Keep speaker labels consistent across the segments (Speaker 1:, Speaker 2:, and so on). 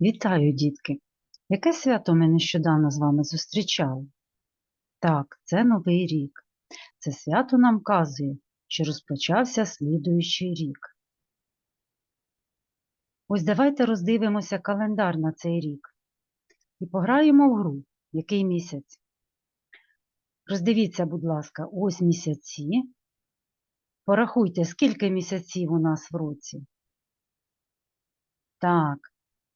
Speaker 1: Вітаю, дітки! Яке свято ми нещодавно з вами зустрічали? Так, це Новий рік. Це свято нам вказує, що розпочався слідуючий рік. Ось давайте роздивимося календар на цей рік і пограємо в гру, який місяць. Роздивіться, будь ласка, ось місяці. Порахуйте, скільки місяців у нас в році. Так,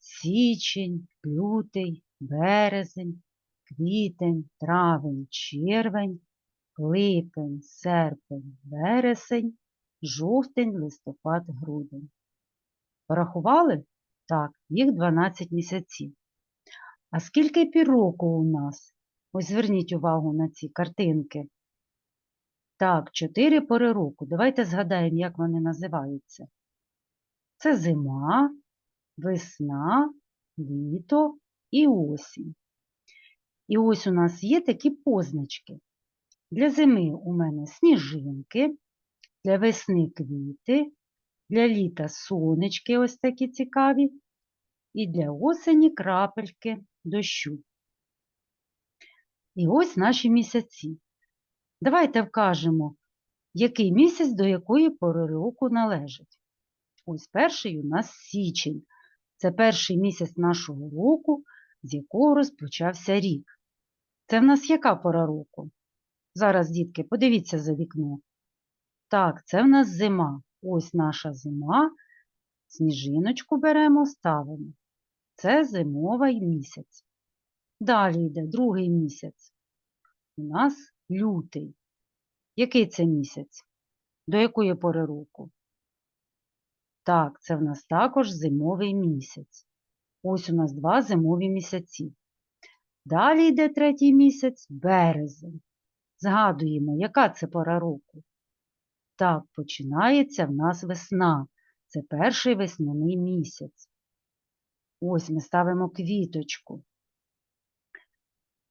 Speaker 1: січень, лютий, березень, квітень, травень, червень, липень, серпень, вересень, жовтень, листопад, грудень. Порахували? Так, їх 12 місяців. А скільки півроку у нас? Ось зверніть увагу на ці картинки. Так, чотири пори року. Давайте згадаємо, як вони називаються. Це зима, весна, літо і осінь. І ось у нас є такі позначки. Для зими у мене сніжинки, для весни квіти, для літа сонечки ось такі цікаві, і для осені крапельки дощу. І ось наші місяці. Давайте вкажемо, який місяць до якої пори року належить. Ось перший у нас січень. Це перший місяць нашого року, з якого розпочався рік. Це в нас яка пора року? Зараз, дітки, подивіться за вікно. Так, це в нас зима. Ось наша зима. Сніжиночку беремо, ставимо. Це зимовий місяць. Далі йде другий місяць. У нас лютий. Який це місяць? До якої пори року? Так, це в нас також зимовий місяць. Ось у нас два зимові місяці. Далі йде третій місяць березень. Згадуємо, яка це пора року. Так, починається в нас весна. Це перший весняний місяць. Ось ми ставимо квіточку.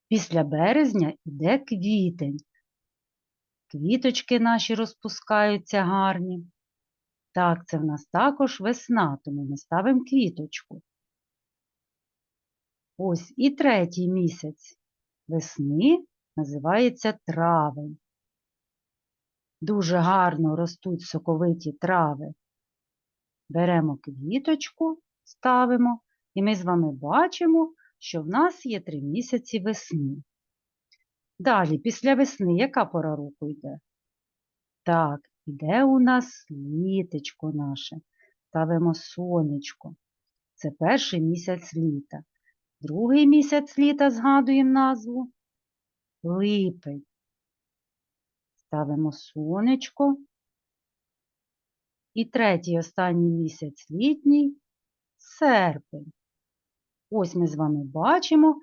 Speaker 1: Після березня йде квітень. Квіточки наші розпускаються гарні. Так, це в нас також весна, тому ми ставимо квіточку. Ось і третій місяць весни називається травень. Дуже гарно ростуть соковиті трави. Беремо квіточку, ставимо, і ми з вами бачимо, що в нас є три місяці весни. Далі, після весни, яка пора року йде? Так, іде у нас літечко наше. Ставимо сонечко. Це перший місяць літа. Другий місяць літа згадуємо назву липень. Ставимо сонечко. І третій останній місяць літній серпень. Ось ми з вами бачимо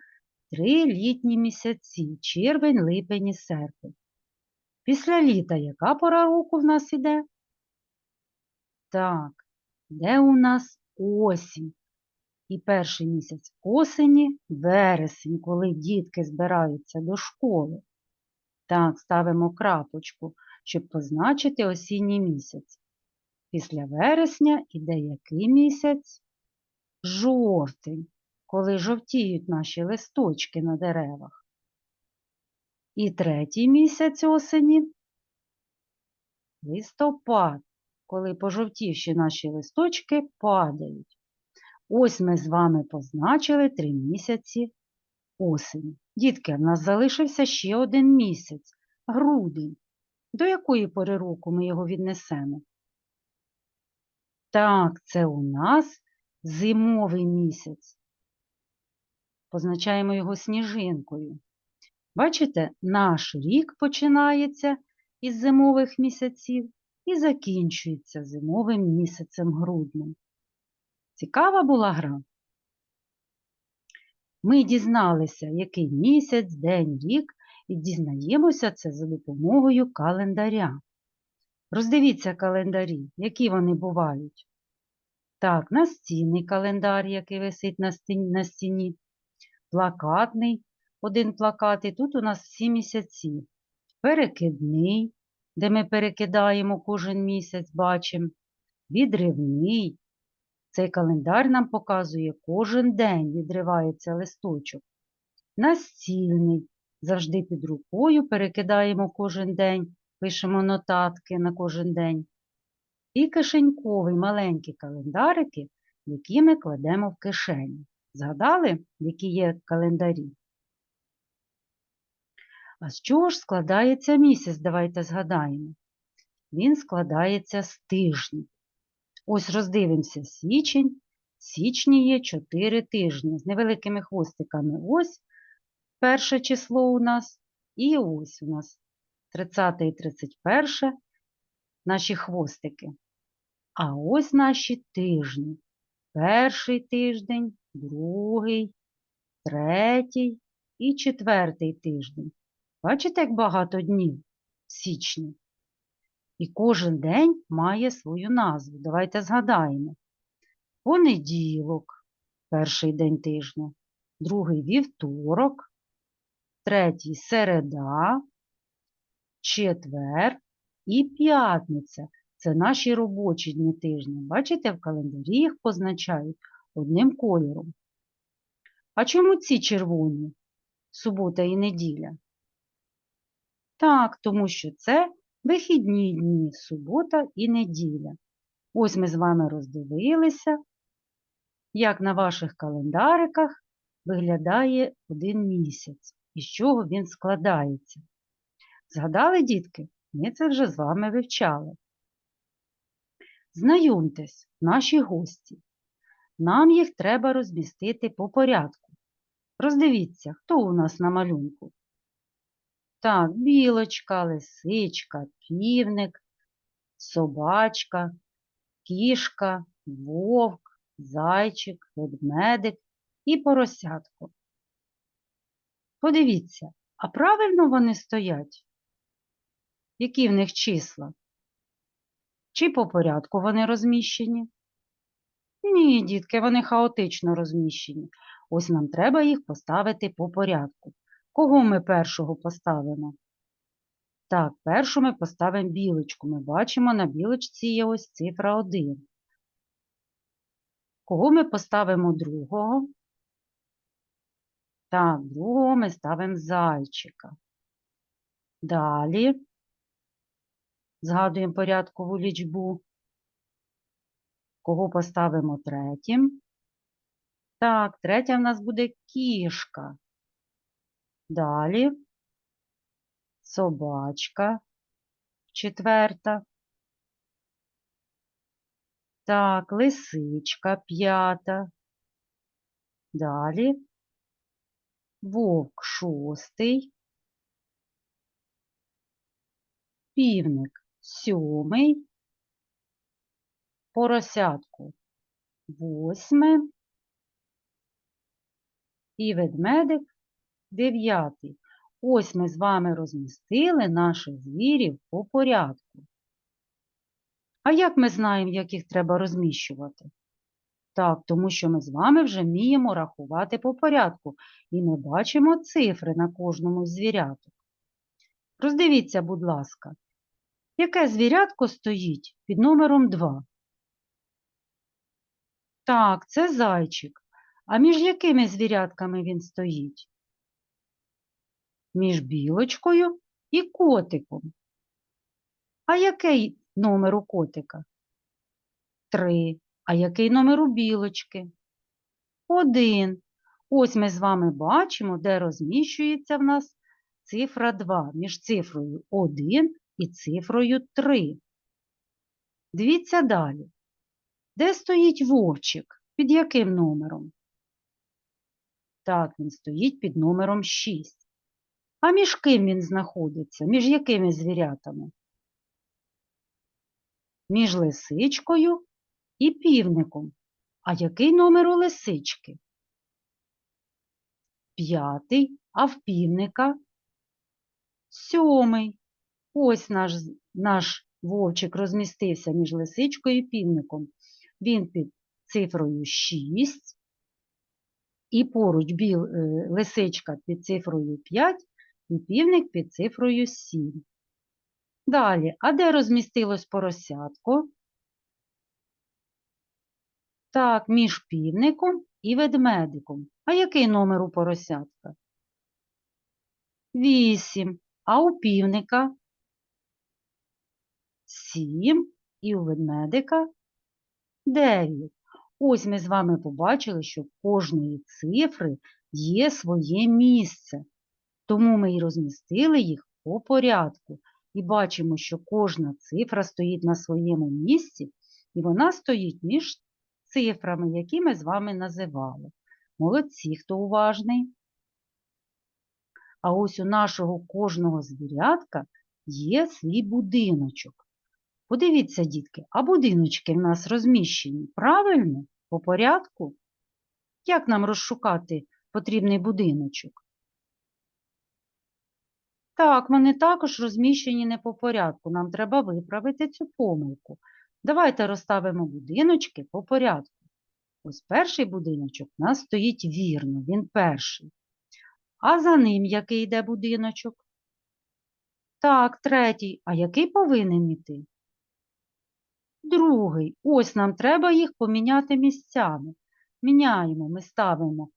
Speaker 1: три літні місяці червень, липень і серпень. Після літа яка пора року в нас іде? Так, де у нас осінь? І перший місяць осені вересень, коли дітки збираються до школи. Так, ставимо крапочку, щоб позначити осінній місяць. Після вересня іде який місяць? Жовтень, коли жовтіють наші листочки на деревах. І третій місяць осені листопад, коли пожовтівші наші листочки падають. Ось ми з вами позначили три місяці осені. Дітки, в нас залишився ще один місяць грудень. До якої пори року ми його віднесемо? Так, це у нас зимовий місяць. Позначаємо його сніжинкою. Бачите, наш рік починається із зимових місяців і закінчується зимовим місяцем груднем. Цікава була гра. Ми дізналися, який місяць, день, рік, і дізнаємося це за допомогою календаря. Роздивіться календарі, які вони бувають. Так, настінний календар, який висить на стіні, плакатний, один плакат, і тут у нас всі місяці. Перекидний, де ми перекидаємо кожен місяць, бачимо, відривний, Цей календар нам показує кожен день відривається листочок. Настільний. Завжди під рукою перекидаємо кожен день, пишемо нотатки на кожен день. І кишеньковий маленькі календарики, які ми кладемо в кишеню. Згадали, які є календарі? А з чого ж складається місяць? Давайте згадаємо. Він складається з тижнів. Ось роздивимося січень. Січні є 4 тижні з невеликими хвостиками. Ось перше число у нас. І ось у нас 30 і 31 наші хвостики. А ось наші тижні. Перший тиждень, другий, третій і четвертий тиждень. Бачите, як багато днів в січні? І кожен день має свою назву. Давайте згадаємо. Понеділок, перший день тижня, другий вівторок, третій середа, четвер і п'ятниця. Це наші робочі дні тижня. Бачите, в календарі їх позначають одним кольором. А чому ці червоні? Субота і неділя? Так, тому що це вихідні дні, субота і неділя. Ось ми з вами роздивилися, як на ваших календариках виглядає один місяць, і з чого він складається. Згадали, дітки? Ми це вже з вами вивчали. Знайомтесь, наші гості. Нам їх треба розмістити по порядку. Роздивіться, хто у нас на малюнку. Так, білочка, лисичка, півник, собачка, кішка, вовк, зайчик, ведмедик і поросятко. Подивіться, а правильно вони стоять? Які в них числа? Чи по порядку вони розміщені? Ні, дітки, вони хаотично розміщені. Ось нам треба їх поставити по порядку. Кого ми першого поставимо? Так, першу ми поставимо білочку. Ми бачимо, на білочці є ось цифра 1. Кого ми поставимо другого? Так, другого ми ставимо зайчика. Далі згадуємо порядкову лічбу. Кого поставимо третім? Так, третя в нас буде кішка. Далі собачка четверта. Так, лисичка п'ята. Далі вовк шостий. Півник сьомий. Поросятку восьме. І ведмедик дев'ятий. Ось ми з вами розмістили наших звірів по порядку. А як ми знаємо, як їх треба розміщувати? Так, тому що ми з вами вже вміємо рахувати по порядку і ми бачимо цифри на кожному з звіряток. Роздивіться, будь ласка, яке звірятко стоїть під номером 2? Так, це зайчик. А між якими звірятками він стоїть? Між білочкою і котиком. А який номер у котика? Три. А який номер у білочки? Один. Ось ми з вами бачимо, де розміщується в нас цифра 2 між цифрою 1 і цифрою 3. Дивіться далі. Де стоїть вовчик? Під яким номером? Так, він стоїть під номером 6. А між ким він знаходиться? Між якими звірятами? Між лисичкою і півником. А який номер у лисички? П'ятий, а в півника сьомий. Ось наш, наш вовчик розмістився між лисичкою і півником. Він під цифрою 6, і поруч біл, е, лисичка під цифрою 5, і півник під цифрою 7. Далі, а де розмістилось поросятко? Так, між півником і ведмедиком. А який номер у поросятка? Вісім. А у півника? Сім. І у ведмедика? Дев'ять. Ось ми з вами побачили, що в кожної цифри є своє місце. Тому ми і розмістили їх по порядку. І бачимо, що кожна цифра стоїть на своєму місці, і вона стоїть між цифрами, які ми з вами називали. Молодці, хто уважний. А ось у нашого кожного звірятка є свій будиночок. Подивіться, дітки, а будиночки в нас розміщені правильно, по порядку? Як нам розшукати потрібний будиночок? Так, вони також розміщені не по порядку. Нам треба виправити цю помилку. Давайте розставимо будиночки по порядку. Ось перший будиночок у нас стоїть вірно, він перший. А за ним який йде будиночок? Так, третій. А який повинен іти? Другий. Ось нам треба їх поміняти місцями. Міняємо, ми ставимо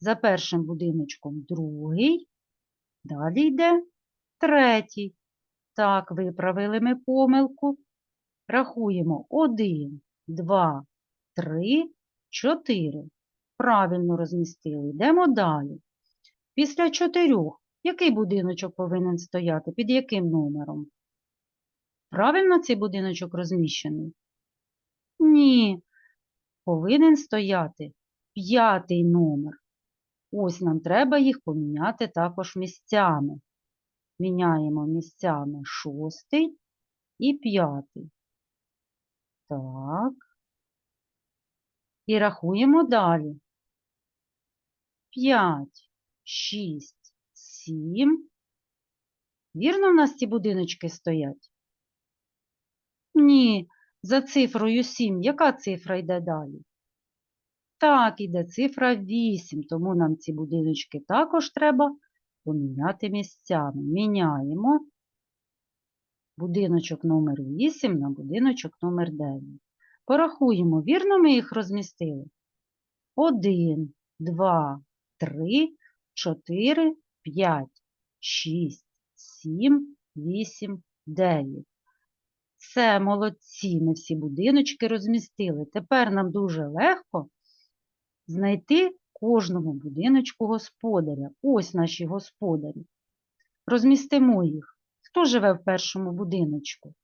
Speaker 1: за першим будиночком другий, далі йде третій. Так, виправили ми помилку. Рахуємо 1, 2, 3, 4. Правильно розмістили. Йдемо далі. Після чотирьох який будиночок повинен стояти? Під яким номером? Правильно цей будиночок розміщений? Ні. Повинен стояти п'ятий номер. Ось нам треба їх поміняти також місцями. Міняємо місцями шостий і п'ятий. Так. І рахуємо далі. 5, 6, 7. Вірно в нас ці будиночки стоять? Ні, за цифрою 7. Яка цифра йде далі? Так, іде цифра 8, тому нам ці будиночки також треба поміняти місцями. Міняємо будиночок номер 8 на будиночок номер 9. Порахуємо, вірно ми їх розмістили? 1, 2, 3, 4, 5, 6, 7, 8, 9. Все, молодці, ми всі будиночки розмістили. Тепер нам дуже легко знайти кожному будиночку господаря. Ось наші господарі. Розмістимо їх. Хто живе в першому будиночку?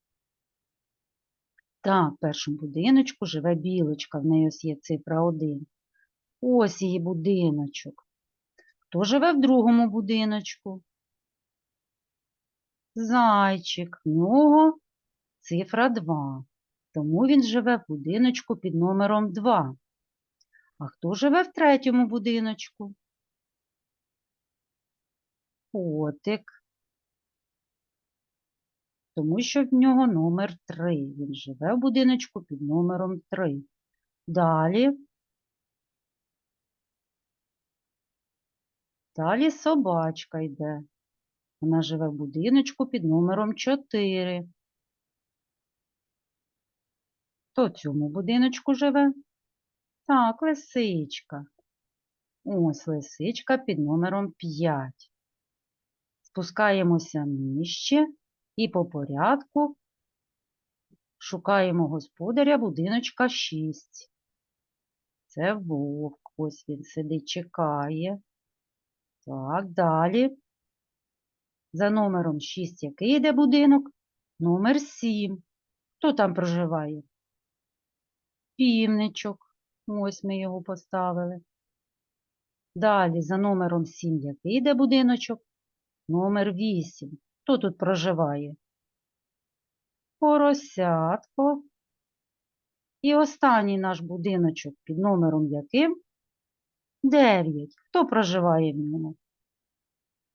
Speaker 1: Так, в першому будиночку живе білочка, в неї ось є цифра 1. Ось її будиночок. Хто живе в другому будиночку? Зайчик, в нього цифра 2. Тому він живе в будиночку під номером 2. А хто живе в третьому будиночку? Котик. Тому що в нього номер 3. Він живе в будиночку під номером 3. Далі. Далі собачка йде. Вона живе в будиночку під номером 4. Хто в цьому будиночку живе? Так, лисичка. Ось лисичка під номером 5. Спускаємося нижче і по порядку шукаємо господаря будиночка 6. Це вовк. Ось він сидить, чекає. Так, далі. За номером 6 який йде будинок? Номер 7. Хто там проживає? Півничок. Ось ми його поставили. Далі за номером 7 який йде будиночок? Номер 8. Хто тут проживає? Поросятко. І останній наш будиночок під номером яким? 9. Хто проживає в ньому?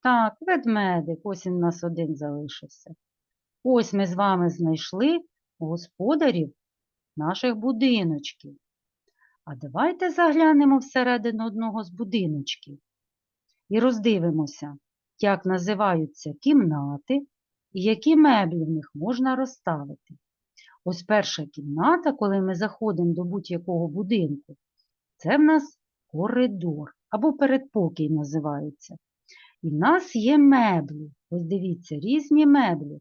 Speaker 1: Так, ведмедик. Ось він у нас один залишився. Ось ми з вами знайшли господарів наших будиночків. А давайте заглянемо всередину одного з будиночків і роздивимося, як називаються кімнати і які меблі в них можна розставити. Ось перша кімната, коли ми заходимо до будь-якого будинку, це в нас коридор або передпокій називається. І в нас є меблі. Ось дивіться, різні меблі.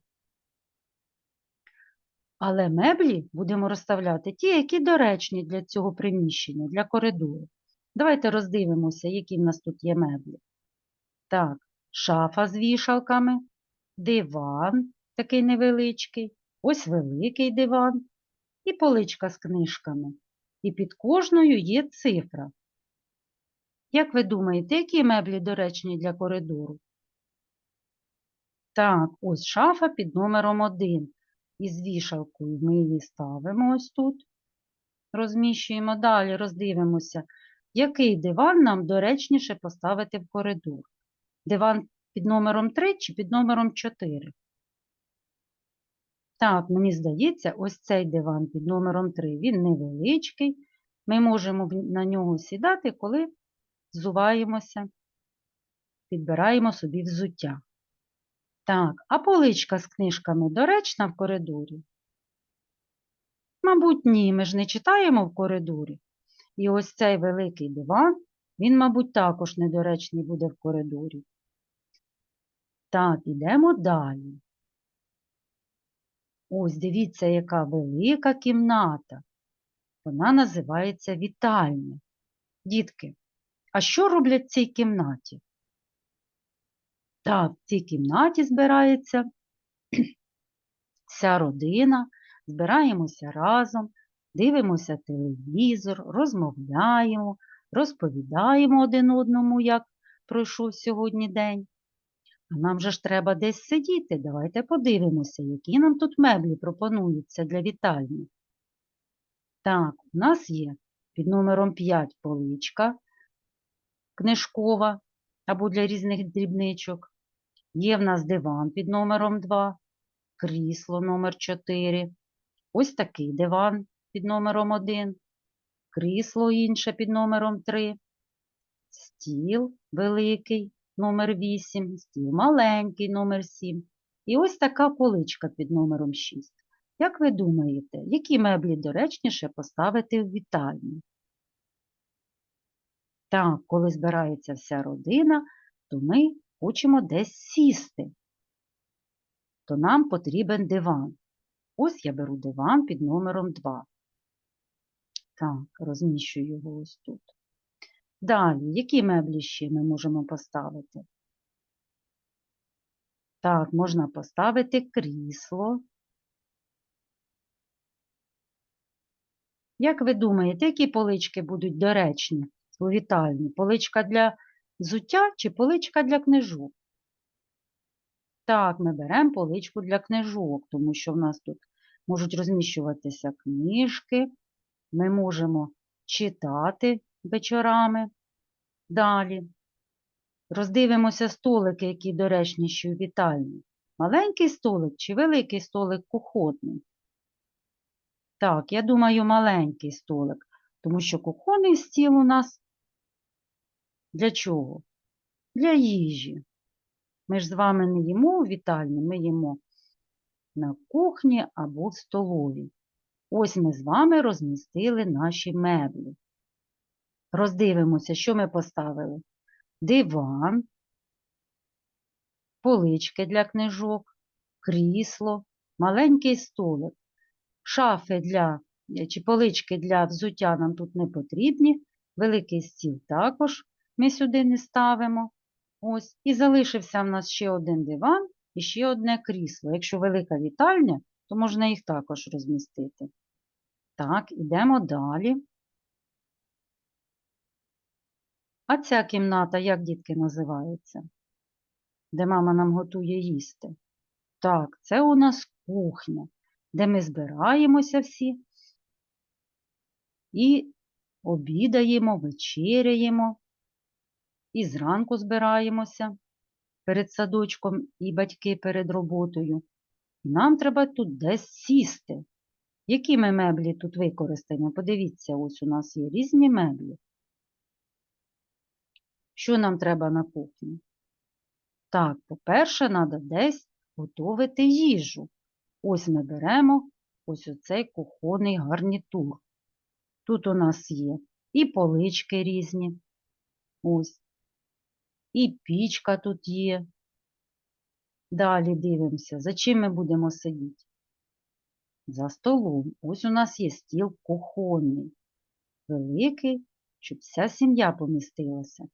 Speaker 1: Але меблі будемо розставляти ті, які доречні для цього приміщення, для коридору. Давайте роздивимося, які в нас тут є меблі. Так, шафа з вішалками, диван такий невеличкий, ось великий диван і поличка з книжками. І під кожною є цифра. Як ви думаєте, які меблі доречні для коридору? Так, ось шафа під номером 1. Із вішалкою ми її ставимо ось тут. Розміщуємо. Далі роздивимося, який диван нам доречніше поставити в коридор. Диван під номером 3 чи під номером 4? Так, мені здається, ось цей диван під номером 3. Він невеличкий. Ми можемо на нього сідати, коли взуваємося, підбираємо собі взуття. Так, а поличка з книжками доречна в коридорі? Мабуть, ні, ми ж не читаємо в коридорі. І ось цей великий диван, він, мабуть, також недоречний буде в коридорі. Так, ідемо далі. Ось дивіться, яка велика кімната. Вона називається вітальня. Дітки, а що роблять в цій кімнаті? Так, в цій кімнаті збирається вся родина, збираємося разом, дивимося телевізор, розмовляємо, розповідаємо один одному, як пройшов сьогодні день. А нам же ж треба десь сидіти. Давайте подивимося, які нам тут меблі пропонуються для вітальні. Так, у нас є під номером 5 поличка книжкова або для різних дрібничок. Є в нас диван під номером 2, крісло номер 4. Ось такий диван під номером 1, крісло інше під номером 3, стіл великий номер 8, стіл маленький номер 7. І ось така поличка під номером 6. Як ви думаєте, які меблі доречніше поставити в вітальні? Так, коли збирається вся родина, то ми хочемо десь сісти. То нам потрібен диван. Ось я беру диван під номером 2. Так, розміщую його ось тут. Далі, які меблі ще ми можемо поставити? Так, можна поставити крісло. Як ви думаєте, які полички будуть доречні у вітальні? Поличка для взуття чи поличка для книжок? Так, ми беремо поличку для книжок, тому що в нас тут можуть розміщуватися книжки, ми можемо читати вечорами. Далі. Роздивимося столики, які доречніші у вітальні. Маленький столик чи великий столик кухонний? Так, я думаю, маленький столик, тому що кухонний стіл у нас для чого? Для їжі. Ми ж з вами не їмо у вітальні, ми їмо на кухні або в столовій. Ось ми з вами розмістили наші меблі. Роздивимося, що ми поставили. Диван, полички для книжок, крісло, маленький столик. Шафи для, чи полички для взуття нам тут не потрібні. Великий стіл також ми сюди не ставимо. Ось. І залишився в нас ще один диван і ще одне крісло. Якщо велика вітальня, то можна їх також розмістити. Так, ідемо далі. А ця кімната, як дітки називається? Де мама нам готує їсти? Так, це у нас кухня, де ми збираємося всі і обідаємо, вечеряємо, і зранку збираємося перед садочком і батьки перед роботою. Нам треба тут десь сісти. Які ми меблі тут використаємо? Подивіться, ось у нас є різні меблі. Що нам треба на кухні? Так, по-перше, треба десь готувати їжу. Ось ми беремо ось оцей кухонний гарнітур. Тут у нас є і полички різні, ось, і пічка тут є. Далі дивимося, за чим ми будемо сидіти? За столом. Ось у нас є стіл кухонний, великий, щоб вся сім'я помістилася.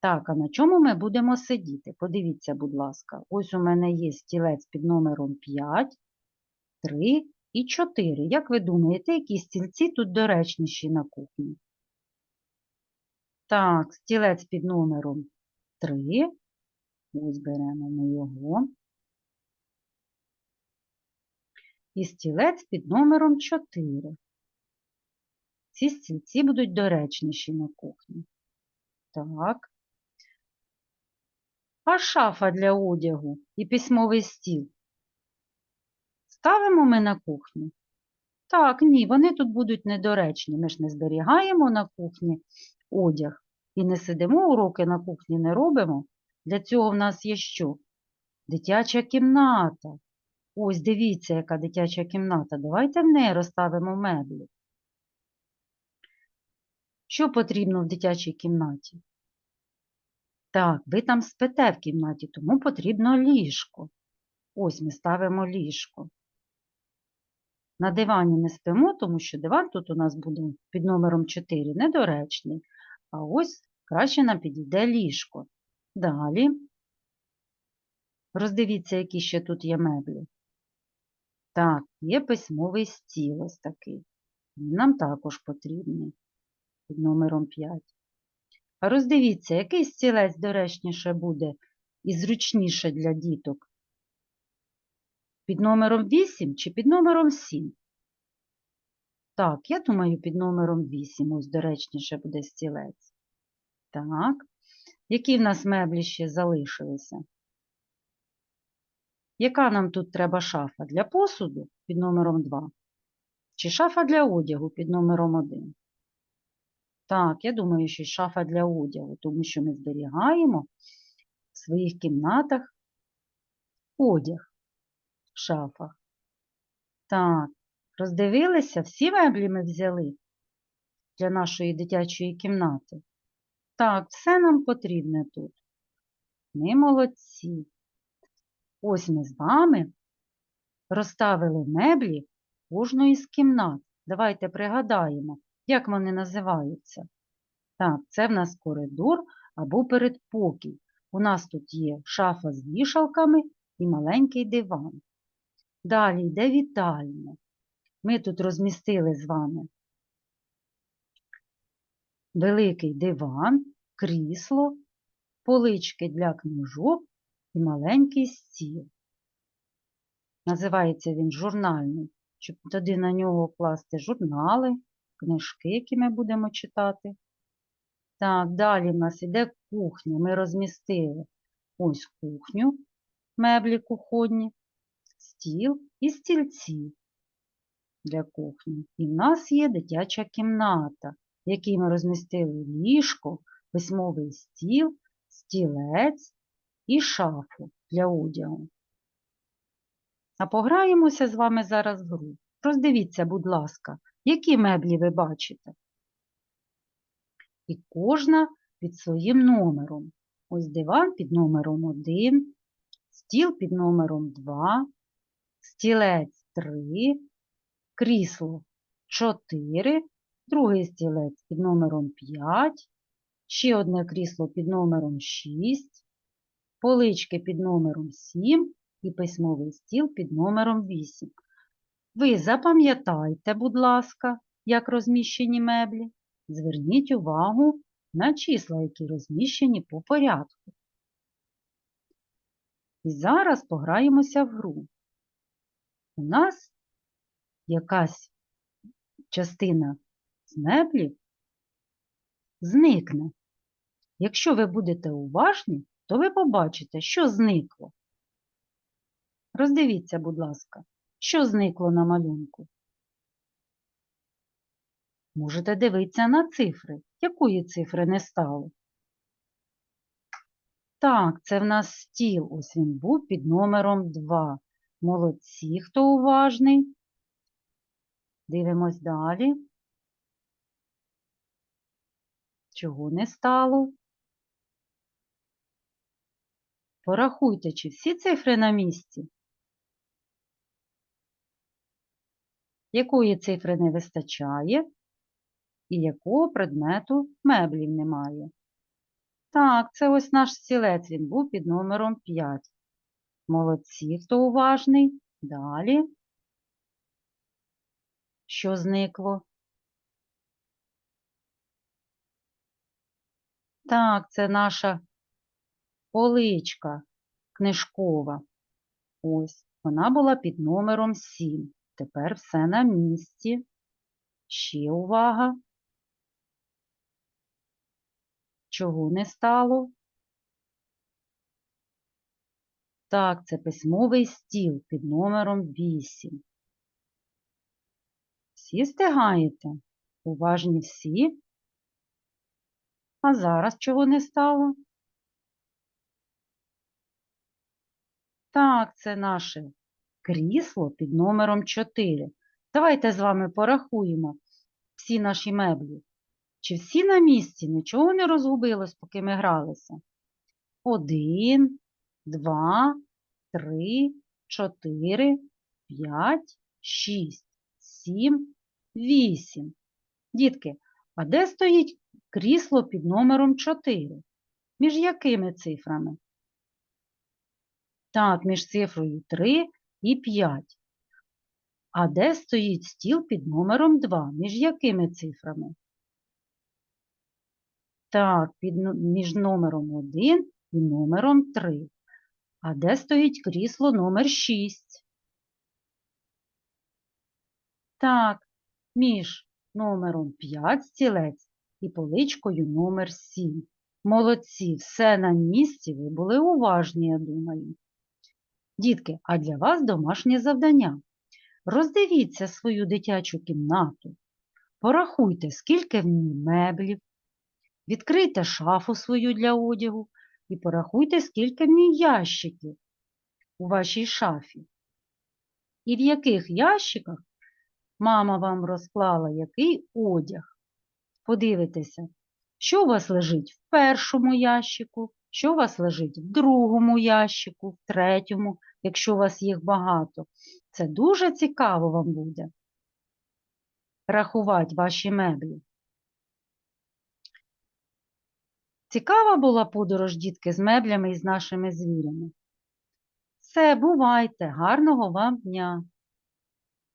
Speaker 1: Так, а на чому ми будемо сидіти? Подивіться, будь ласка, ось у мене є стілець під номером 5, 3 і 4. Як ви думаєте, які стільці тут доречніші на кухні? Так, стілець під номером 3. Ось беремо ми його. І стілець під номером 4. Ці стільці будуть доречніші на кухні. Так. А шафа для одягу і письмовий стіл. Ставимо ми на кухню? Так, ні, вони тут будуть недоречні. Ми ж не зберігаємо на кухні одяг і не сидимо уроки на кухні, не робимо. Для цього в нас є що? Дитяча кімната. Ось дивіться, яка дитяча кімната. Давайте в неї розставимо меблі. Що потрібно в дитячій кімнаті? Так, ви там спите в кімнаті, тому потрібно ліжко. Ось ми ставимо ліжко. На дивані не спимо, тому що диван тут у нас буде під номером 4 недоречний. А ось краще нам підійде ліжко. Далі роздивіться, які ще тут є меблі. Так, є письмовий стіл ось такий. Він нам також потрібний під номером 5. А роздивіться, який стілець доречніше буде і зручніше для діток. Під номером 8 чи під номером 7? Так, я думаю, під номером 8 ось доречніше буде стілець. Так. Які в нас меблі ще залишилися? Яка нам тут треба шафа? Для посуду під номером 2? Чи шафа для одягу під номером 1? Так, я думаю, що шафа для одягу, тому що ми зберігаємо в своїх кімнатах одяг в шафах. Так, роздивилися, всі меблі ми взяли для нашої дитячої кімнати. Так, все нам потрібне тут. Ми молодці. Ось ми з вами розставили меблі кожної з кімнат. Давайте пригадаємо, як вони називаються. Так, це в нас коридор або передпокій. У нас тут є шафа з вішалками і маленький диван. Далі йде вітальня. Ми тут розмістили з вами великий диван, крісло, полички для книжок і маленький стіл. Називається він журнальний, щоб тоді на нього класти журнали, книжки, які ми будемо читати. Так, далі в нас іде кухня. Ми розмістили ось кухню, меблі кухонні, стіл і стільці для кухні. І в нас є дитяча кімната, в якій ми розмістили ліжко, письмовий стіл, стілець і шафу для одягу. А пограємося з вами зараз в гру. Роздивіться, будь ласка, які меблі ви бачите. І кожна під своїм номером. Ось диван під номером 1, стіл під номером 2, стілець 3, крісло 4, другий стілець під номером 5, ще одне крісло під номером 6, полички під номером 7 і письмовий стіл під номером 8. Ви запам'ятайте, будь ласка, як розміщені меблі. Зверніть увагу на числа, які розміщені по порядку. І зараз пограємося в гру. У нас якась частина з меблів зникне. Якщо ви будете уважні, то ви побачите, що зникло. Роздивіться, будь ласка, що зникло на малюнку. Можете дивитися на цифри. Якої цифри не стало? Так, це в нас стіл. Ось він був під номером 2. Молодці, хто уважний. Дивимось далі. Чого не стало? Порахуйте, чи всі цифри на місці. Якої цифри не вистачає і якого предмету меблів немає. Так, це ось наш стілець, він був під номером 5. Молодці, хто уважний. Далі. Що зникло? Так, це наша поличка книжкова. Ось, вона була під номером 7. Тепер все на місці. Ще увага. Чого не стало? Так, це письмовий стіл під номером 8. Всі встигаєте? Уважні всі? А зараз чого не стало? Так, це наше крісло під номером 4. Давайте з вами порахуємо всі наші меблі. Чи всі на місці? Нічого не розгубилось, поки ми гралися? Один, два, три, чотири, п'ять, шість, сім, вісім. Дітки, а де стоїть крісло під номером 4? Між якими цифрами? Так, між цифрою 3 і 5. А де стоїть стіл під номером 2? Між якими цифрами? Так, під, між номером 1 і номером 3. А де стоїть крісло номер 6? Так, між номером 5 стілець і поличкою номер 7. Молодці, все на місці, ви були уважні, я думаю. Дітки, а для вас домашнє завдання. Роздивіться свою дитячу кімнату, порахуйте, скільки в ній меблів, відкрийте шафу свою для одягу і порахуйте, скільки в ній ящиків у вашій шафі. І в яких ящиках мама вам розклала який одяг. Подивитеся, що у вас лежить в першому ящику, що у вас лежить в другому ящику, в третьому, якщо у вас їх багато. Це дуже цікаво вам буде рахувати ваші меблі. Цікава була подорож, дітки, з меблями і з нашими звірями. Все, бувайте, гарного вам дня!